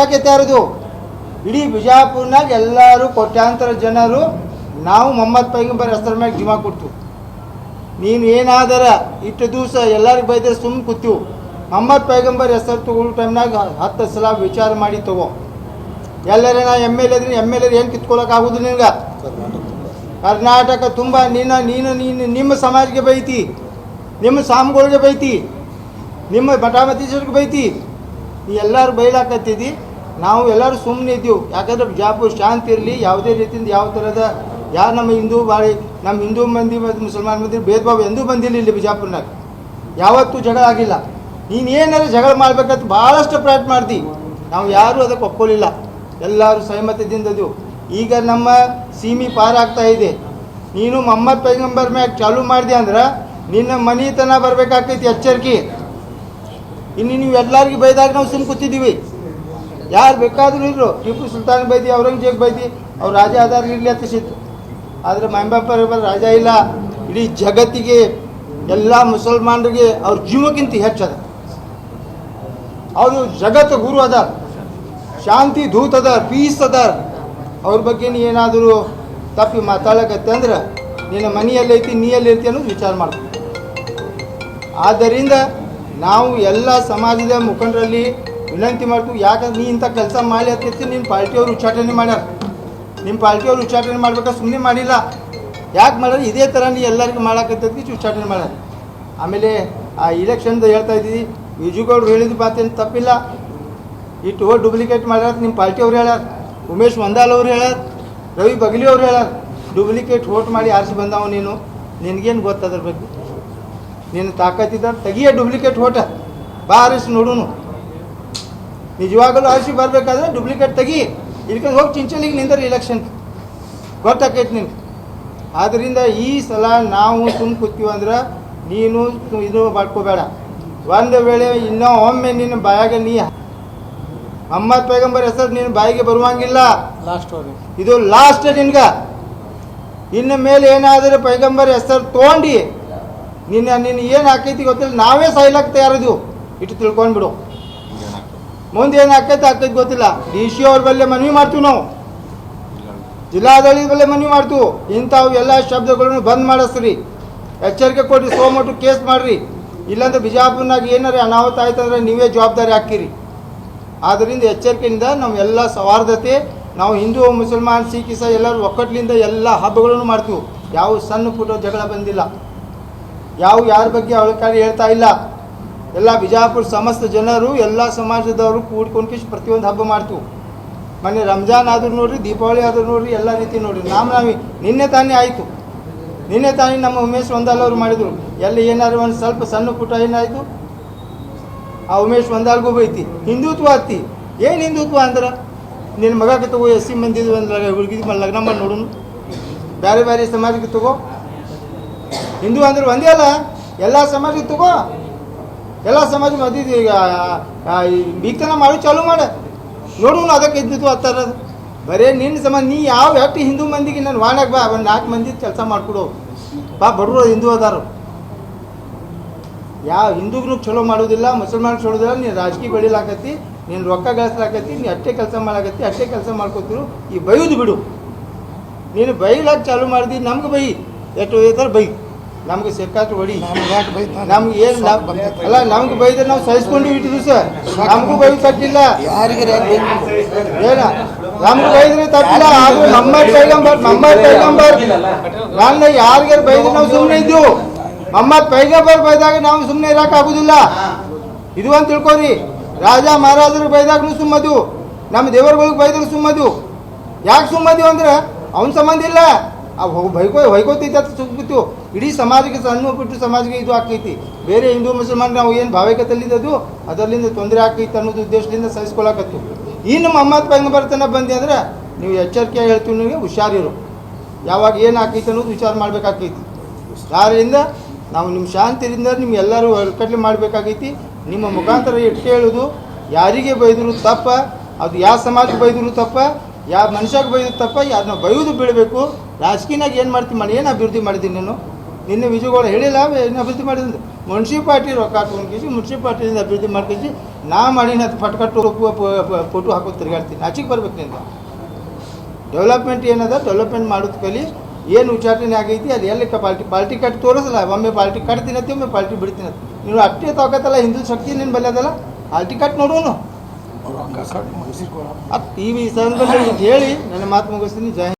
ಯಾಕೆ ತಯಾರದು ಇಡೀ ಬಿಜಾಪುರ್ನಾಗ ಎಲ್ಲರೂ ಕೋಟ್ಯಾಂತರ ಜನರು ನಾವು ಮೊಹಮ್ಮದ್ ಪೈಗಂಬರ್ ಹೆಸರ ಮ್ಯಾಗ ಜಿಮಾ ಕೊಟ್ಟು ನೀನು ಏನಾದರ ಇಷ್ಟು ದಿವಸ ಎಲ್ಲರಿಗೂ ಬೈದ್ರೆ ಸುಮ್ಮನೆ ಕೂತೀವು ಮೊಹಮ್ಮದ್ ಪೈಗಂಬರ್ ಹೆಸರು ತಗೊಳ್ಳೋ ಟೈಮ್ನಾಗ ಹತ್ತು ಸಲ ವಿಚಾರ ಮಾಡಿ ತಗೋ. ಎಲ್ಲರೇ ನಾ ಎಂ ಎಲ್ ಎದ್ರಿ ಎಂ ಎಲ್ ಎ ಏನು ಆಗುದು ನಿನ್ಗೆ? ಕರ್ನಾಟಕ ತುಂಬ ನೀನು ನೀನು ನೀನು ನಿಮ್ಮ ಸಮಾಜಕ್ಕೆ ಬೈತಿ. ನಿಮ್ಮ ಸ್ವಾಮಿಗಳಿಗೆ ಬೈತಿ. ನಿಮ್ಮ ಮಠಾಮತೀಶರಿಗೆ ಬೈತಿ. ನೀ ಎಲ್ಲರೂ ಬೈಲಾಕತ್ತಿದ್ದಿ ನಾವು ಎಲ್ಲರೂ ಸುಮ್ಮನೆ ಇದ್ದೀವಿ. ಯಾಕಂದ್ರೆ ಬಿಜಾಪುರ ಶಾಂತಿ ಇರಲಿ, ಯಾವುದೇ ರೀತಿಯಿಂದ ಯಾವ ಥರದ ಯಾರು ನಮ್ಮ ಹಿಂದೂ ಬಾಳಿ ನಮ್ಮ ಹಿಂದೂ ಮಂದಿ ಮತ್ತು ಮುಸಲ್ಮಾನ್ ಮಂದಿ ಭೇದ ಭಾವ ಎಂದೂ ಬಂದಿಲ್ಲ ಇಲ್ಲಿ ಬಿಜಾಪುರ್ನಾಗ. ಯಾವತ್ತೂ ಜಗಳ ಆಗಿಲ್ಲ. ನೀನು ಏನಾದ್ರು ಜಗಳ ಮಾಡ್ಬೇಕಂತ ಭಾಳಷ್ಟು ಪ್ರಯತ್ನ ಮಾಡ್ದಿ. ನಾವು ಯಾರೂ ಅದಕ್ಕೆ ಒಪ್ಕೊಳ್ಳಿಲ್ಲ ಎಲ್ಲರೂ ಸಹಮತದಿಂದ ಇದೀವಿ. ಈಗ ನಮ್ಮ ಸೀಮಿ ಪಾರಾಗ್ತಾ ಇದೆ. ನೀನು ಮೊಹಮ್ಮದ್ ಪೈಗಂಬರ್ ಮ್ಯಾಗ ಚಾಲು ಮಾಡಿದೆ ಅಂದ್ರೆ ನಿನ್ನ ಮನೆತನ ಬರಬೇಕಾಗ್ತೈತಿ ಎಚ್ಚರಿಕೆ. ಇನ್ನು ನೀವು ಎಲ್ಲರಿಗೂ ಬೈದಾಗ ನಾವು ಸುಮ್ಮ ಕೂತಿದ್ದೀವಿ. ಯಾರು ಬೇಕಾದ್ರೂ ಇದ್ರು. ಟಿಪ್ಪು ಸುಲ್ತಾನ್ ಬೈದಿ, ಔರಂಗಜೇಬ್ ಬೈದಿ, ಅವ್ರು ರಾಜ ಆಧಾರ ಇರಲಿ ಅಂತ ಸಿದ್ದು ಆದರೆ ಮಹಂಬಪ್ಪರ್ ರಾಜ ಇಲ್ಲ. ಇಡೀ ಜಗತ್ತಿಗೆ, ಎಲ್ಲ ಮುಸಲ್ಮಾನರಿಗೆ ಅವ್ರ ಜೀವಕ್ಕಿಂತ ಹೆಚ್ಚದ ಅವರು ಜಗತ್ತು ಗುರು ಅದಾರ ಶಾಂತಿ ದೂತ್ ಅದಾರ ಪೀಸ್ ಅದಾರ ಅವ್ರ ಬಗ್ಗೆ ನೀ ಏನಾದರೂ ತಪ್ಪಿ ಮಾತಾಡಕತ್ತೆ ಅಂದ್ರೆ, ನಿನ್ನ ಮನೆಯಲ್ಲೈತಿ ನೀ ಎಲ್ಲಿರ್ತಿ ಅನ್ನೋದು ವಿಚಾರ ಮಾಡ್ತೀವಿ ಆದ್ದರಿಂದ ನಾವು ಎಲ್ಲ ಸಮಾಜದ ಮುಖಂಡರಲ್ಲಿ ವಿನಂತಿ ಮಾಡ್ತು ಯಾಕಂದ್ರೆ ನೀ ಇಂಥ ಕೆಲಸ ಮಾಡಿ ಹತ್ತಿರ್ತಿ ನಿಮ್ಮ ಪಾರ್ಟಿಯವರು ಉಚ್ಚಾಟನೆ ಮಾಡ್ಯಾರ. ನಿಮ್ಮ ಪಾರ್ಟಿಯವರು ಉಚ್ಚಾಟನೆ ಮಾಡ್ಬೇಕಾ ಸುಮ್ಮನೆ ಮಾಡಿಲ್ಲ. ಯಾಕೆ ಮಾಡೋದು ಇದೇ ಥರ ನೀ ಎಲ್ಲರಿಗೂ ಮಾಡಾಕತ್ತೈತಿ ಉಚ್ಚಾಟನೆ ಮಾಡ್ಯಾರ. ಆಮೇಲೆ ಆ ಇಲೆಕ್ಷನ್ದು ಹೇಳ್ತಾ ಇದ್ದೀವಿ, ವಿಜುಗೌಡ್ರು ಹೇಳಿದ ಮಾತೇನು ತಪ್ಪಿಲ್ಲ. ಇಟ್ಟು ಹೋಗಿ ಡೂಪ್ಲಿಕೇಟ್ ಮಾಡ್ಯಾರ ನಿಮ್ಮ ಪಾರ್ಟಿಯವ್ರು ಹೇಳ್ಯಾರ. ಉಮೇಶ್ ಮಂದಾಲ್ ಅವ್ರು ಹೇಳ್ಯಾರ, ರವಿ ಬಗ್ಲಿ ಅವ್ರು ಹೇಳ್ಯಾರ. ಡೂಪ್ಲಿಕೇಟ್ ವೋಟ್ ಮಾಡಿ ಆರಿಸಿ ಬಂದವ ನೀನು. ನಿನಗೇನು ಗೊತ್ತದ್ರ ಬಗ್ಗೆ? ನೀನು ತಾಕತ್ತಿದ್ದ ತೆಗಿಯ ಡೂಪ್ಲಿಕೇಟ್ ಓಟ ಬಾ ಆರಿಸಿ ನೋಡುನು. ನಿಜವಾಗಲೂ ಆರಿಸಿ ಬರಬೇಕಾದ್ರೆ ಡೂಪ್ಲಿಕೇಟ್ ತೆಗಿ. ಇಲ್ಕೊಂಡು ಹೋಗಿ ಚಿಂಚಲಿಗೆ ನಿಂದರೆ ಇಲೆಕ್ಷನ್ ಗೊತ್ತಾಕೈತಿ ನಿನ್ಗೆ. ಆದ್ದರಿಂದ ಈ ಸಲ ನಾವು ಸುಮ್ ಕೂತೀವಿ ಅಂದ್ರೆ ನೀನು ಇದು ಮಾಡ್ಕೋಬೇಡ. ಒಂದು ವೇಳೆ ಇನ್ನೂ ಒಮ್ಮೆ ನಿನ್ನ ಬಾಯಾಗ ನೀ ಅಮ್ಮ ಪೈಗಂಬರ್ ಹೆಸರು ನಿನ್ನ ಬಾಯಿಗೆ ಬರುವಂಗಿಲ್ಲ. ಲಾಸ್ಟ್ ಇದು ಲಾಸ್ಟ್ ನಿನ್ಗ. ಇನ್ನು ಮೇಲೆ ಏನಾದರೂ ಪೈಗಂಬರ್ ಹೆಸರು ತೊಗೊಂಡು ನಿನ್ನ ನಿನ್ನ ಏನು ಹಾಕೈತಿ ಗೊತ್ತಿಲ್ಲ ನಾವೇ ಸಾಯ್ಲಕ್ಕೆ ತಯಾರಿದ್ವು. ಇಟ್ಟು ತಿಳ್ಕೊಂಡ್ಬಿಡು. ಮುಂದೆ ಏನು ಆಕೈತೆ ಆಗ್ತೈತೆ ಗೊತ್ತಿಲ್ಲ. ಡಿ ಸಿ ಅವ್ರ ಬಲ್ಲೆ ಮನವಿ ಮಾಡ್ತೀವಿ ನಾವು. ಜಿಲ್ಲಾಡಳಿತ ಬಲ್ಲೆ ಮನವಿ ಮಾಡ್ತೀವಿ. ಇಂಥವು ಎಲ್ಲ ಶಬ್ದಗಳನ್ನು ಬಂದ್ ಮಾಡಿಸ್ರಿ. ಎಚ್ಚರಿಕೆ ಕೊಡ್ರಿ ಸೋಮಟ್ಟು ಕೇಸ್ ಮಾಡ್ರಿ. ಇಲ್ಲಾಂದ್ರೆ ಬಿಜಾಪುರ್ನಾಗ ಏನಾರ ಅನಾಹುತ ಆಯ್ತಂದ್ರೆ ನೀವೇ ಜವಾಬ್ದಾರಿ ಹಾಕಿರಿ ಆದ್ದರಿಂದ ಎಚ್ಚರಿಕೆಯಿಂದ ನಾವು ಎಲ್ಲ ಸೌಹಾರ್ದತೆ, ನಾವು ಹಿಂದೂ, ಮುಸಲ್ಮಾನ್, ಸಿಖ್ ಇಸ ಎಲ್ಲರೂ ಒಕ್ಕಟ್ಲಿಂದ ಎಲ್ಲ ಹಬ್ಬಗಳನ್ನು ಮಾಡ್ತೀವಿ. ಯಾವ ಸಣ್ಣ ಪುಟ್ಟ ಜಗಳ ಬಂದಿಲ್ಲ. ಯಾವ ಯಾರ ಬಗ್ಗೆ ಅವಳಕಾರಿ ಹೇಳ್ತಾ ಇಲ್ಲ. ಎಲ್ಲ ಬಿಜಾಪುರ ಸಮಸ್ತ ಜನರು, ಎಲ್ಲ ಸಮಾಜದವರು ಕೂಡ್ಕೊಂಡು ಪ್ರತಿಯೊಂದು ಹಬ್ಬ ಮಾಡ್ತೀವಿ ಮೊನ್ನೆ ರಂಜಾನ್ ಆದ್ರೂ ನೋಡ್ರಿ, ದೀಪಾವಳಿ ಆದ್ರೂ ನೋಡ್ರಿ, ಎಲ್ಲ ರೀತಿ ನೋಡ್ರಿ. ನಾವು ನಿನ್ನೆ ತಾನೇ ಆಯಿತು. ನಿನ್ನೆ ತಾನೇ ನಮ್ಮ ಉಮೇಶ್ ಒಂದಾಲ್ ಅವರು ಮಾಡಿದರು. ಎಲ್ಲಿ ಏನಾದ್ರು ಒಂದು ಸ್ವಲ್ಪ ಸಣ್ಣ ಪುಟ್ಟ ಏನಾಯಿತು? ಆ ಉಮೇಶ್ ಒಂದಾಲ್ಗೂ ಬೈತಿ. ಹಿಂದುತ್ವ ಹತ್ತಿ ಏನು ಹಿಂದುತ್ವ ಅಂದ್ರೆ? ನಿನ್ನ ಮಗಕ್ಕೆ ತಗೋ ಎಸ್ ಸಿ ಮಂದಿದು ಒಂದು ಹುಡುಗಿದ್ ಮೇಲೆ ಲಗ್ನ ಮಾಡಿ ನೋಡೋನು. ಬೇರೆ ಬೇರೆ ಸಮಾಜಕ್ಕೆ ತಗೋ. ಹಿಂದೂ ಅಂದ್ರೆ ಒಂದೇ ಅಲ್ಲ? ಎಲ್ಲ ಸಮಾಜಕ್ಕೆ ತಗೋ? ಎಲ್ಲ ಸಮಾಜ ಮದ್ದಿದ್ದು ಈಗ. ಬೀಗ್ತನ ಮಾಡು, ಚಾಲು ಮಾಡ. ನೋಡು ಅದಕ್ಕೆ ಇದ್ದಿದ್ದು ಥರ ಬರೇ ನಿನ್ನ ಸಮಾಜ, ನೀ ಯಾವ ಎಷ್ಟು ಹಿಂದೂ ಮಂದಿಗೆ ನಾನು ವಾಣಾಗ ಬಾ ಒಂದು ನಾಲ್ಕು ಮಂದಿ ಕೆಲಸ ಮಾಡ್ಕೊಡು. ಬಾ, ಬಡವರು ಹಿಂದೂ ಅದಾರು. ಯಾವ ಹಿಂದೂಗ್ರು ಚಲೋ ಮಾಡೋದಿಲ್ಲ, ಮುಸಲ್ಮಾನ್ ಚಲೋದಿಲ್ಲ ನೀನು ರಾಜಕೀಯ ಬೆಳಿಲಾಕತ್ತಿ ನೀನು ರೊಕ್ಕ ಗಳಿಸ್ಲಾಕತ್ತಿ ನೀ ಅಷ್ಟೇ ಕೆಲಸ ಮಾಡಾಕತ್ತಿ, ಅಷ್ಟೇ ಕೆಲಸ ಮಾಡ್ಕೊತಿರು, ಈ ಬೈಯೋದು ಬಿಡು. ನೀನು ಬೈಲಾಕ ಚಾಲು ಮಾಡಿದಿ, ನಮ್ಗೆ ಬೈ. ಎಷ್ಟು ಒಯ್ತಾರೆ ಬೈ. ನಮ್ಗೆ ಸಿಕ್ಕಾತು ಹೊಡಿ. ನಮ್ಗೆ ಏನು ಅಲ್ಲ ನಮ್ಗೆ ಬೈದ್ರೆ ನಾವು ಸಹಿಸ್ಕೊಂಡು ಇಟ್ಟಿದ್ವಿ ಸರ್. ನಮಗೂ ಬೈ ತಟ್ಟಿಲ್ಲ ಯಾರಿಗೆ ಏನ? ನಮ್ಗೆ ಬೈದ್ರೆ ತಪ್ಪಿಲ್ಲ. ಆದ್ರೂ ನಮ್ಮ ಪೈಗಂಬರ್ ನಮ್ಮ ಪೈಗಂಬರ್ ನನ್ನ ಯಾರಿಗಾರು ಬೈದ್ರೆ ನಾವು ಸುಮ್ಮನೆ ಇದ್ವು. ನಮ್ಮ ಪೈಗಂಬರ್ ಬೈದಾಗ ನಾವು ಸುಮ್ಮನೆ ಇರಕ್ ಆಗುದಿಲ್ಲ. ಇದು ಅಂತ ತಿಳ್ಕೊರಿ. ರಾಜ ಮಹಾರಾಜರು ಬೈದಾಗ ನೀವು ಸುಮ್ಮದು. ನಮ್ಮ ದೇವರುಗಳಿಗೆ ಬೈದ್ರೆ ಸುಮ್ಮದು. ಯಾಕೆ ಸುಮ್ಮದು ಅಂದ್ರೆ ಅವನ ಸಂಬಂಧ ಇಲ್ಲ. ಹೋಗ್ ಬೈಕೋ ಹೊಯ್ಕೋತೈತಿ ಅಂತ ಸುಮ್ಮಿತ್ತು ಇಡೀ ಸಮಾಜಕ್ಕೆ ಸಣ್ಣ ಬಿಟ್ಟು ಸಮಾಜಕ್ಕೆ ಇದು ಆಕೈತಿ ಬೇರೆ ಹಿಂದೂ ಮುಸಲ್ಮಾನ್ ನಾವು ಏನು ಭಾವಿಕತಲ್ಲಿದ್ದು ಅದರಲ್ಲಿಂದ ತೊಂದರೆ ಆಕೈತಿ ಅನ್ನೋದು ಉದ್ದೇಶದಿಂದ ಸಹಿಸ್ಕೊಳಕತ್ತು. ಇನ್ನು ಪೈಗಂಬರ್ ಬರ್ತನ ಬಂದೆ ಅಂದ್ರೆ ನೀವು ಎಚ್ಚರಿಕೆ ಹೇಳ್ತೀವಿ ನಿಮಗೆ ಹುಷಾರಿರು. ಯಾವಾಗ ಏನು ಆಕೈತಿ ಅನ್ನೋದು ವಿಚಾರ ಮಾಡಬೇಕಾಕೈತಿ ಹುಷಾರಿಂದ ನಾವು ನಿಮ್ಮ ಶಾಂತಿಯಿಂದ ನಿಮ್ಮ ಎಲ್ಲರೂ ಒಳ್ಕಟ್ಲೆ ಮಾಡಬೇಕಾಗೈತಿ. ನಿಮ್ಮ ಮುಖಾಂತರ ಇಟ್ಟು ಹೇಳೋದು ಯಾರಿಗೆ ಬೈದ್ರು ತಪ್ಪ, ಅದು ಯಾವ ಸಮಾಜಕ್ಕೆ ಬೈದ್ರು ತಪ್ಪ ಯಾವ ಮನುಷ್ಯಾಗ ಬೈಯುತ್ತಪ್ಪ ತಪ್ಪ ಯಾರನ್ನ ಬೈಯೋದು ಬೀಳಬೇಕು? ರಾಜಕೀಯನಾಗ ಏನು ಮಾಡ್ತೀನಿ ಮಾಡಿ ಏನು ಅಭಿವೃದ್ಧಿ ಮಾಡಿದ್ದೀನಿ ನೀನು? ನಿನ್ನೆ ವಿಜಯಗೌಡ ಹೇಳಿಲ್ಲ, ಏನು ಅಭಿವೃದ್ಧಿ ಮಾಡಿದ್ರೆ ಮುನ್ಸಿಪಾಲ್ಟಿ ರೊಕ್ಕ ಹಾಕೊಂಡ್ಕೇಸಿ ಮುನ್ಸಿಪಾಲ್ಟಿಯಿಂದ ಅಭಿವೃದ್ಧಿ ಮಾಡ್ಕೇಸಿ, ನಾ ಮಾಡಿನ ಅದು ಪಟ್ಕಟ್ಟು ಫೋಟೋ ಹಾಕೋದು ತಿರುಗಾಡ್ತೀನಿ ಆಚೆಗೆ ಬರ್ಬೇಕು ನಿಂದ. ಡೆವಲಪ್ಮೆಂಟ್ ಏನದ? ಡೆವಲಪ್ಮೆಂಟ್ ಮಾಡೋದು ಕಲಿ, ಏನು ವಿಚಾರಣೆ ಆಗೈತಿ, ಅದು ಎಲ್ಲಿ ಪಾಲ್ಟಿ ಪಾಲ್ಟಿ ಕಟ್ ತೋರಿಸಲ್ಲ, ಒಮ್ಮೆ ಪಾಲ್ಟಿ ಕಟ್ತೀನಿ ಅತ್ತಿ ಒಮ್ಮೆ ಪಾಲ್ಟಿ ಬಿಡ್ತೀನಿ ನೀವು ನೀನು ಅಷ್ಟೇ ತಾಕತ್ತಲ್ಲ ಹಿಂದೂ ಶಕ್ತಿ ನಿನ್ನ ಬಲ್ಯದಲ್ಲ. Party cut ನೋಡೋನು. ಅದು ಟಿ ವಿ ಸಂದರ್ಭದಲ್ಲಿ ಹೇಳಿ ನನ್ನ ಮಾತು ಮುಗಿಸ್ತೀನಿ. ಜೈ ಹಿಂದ್.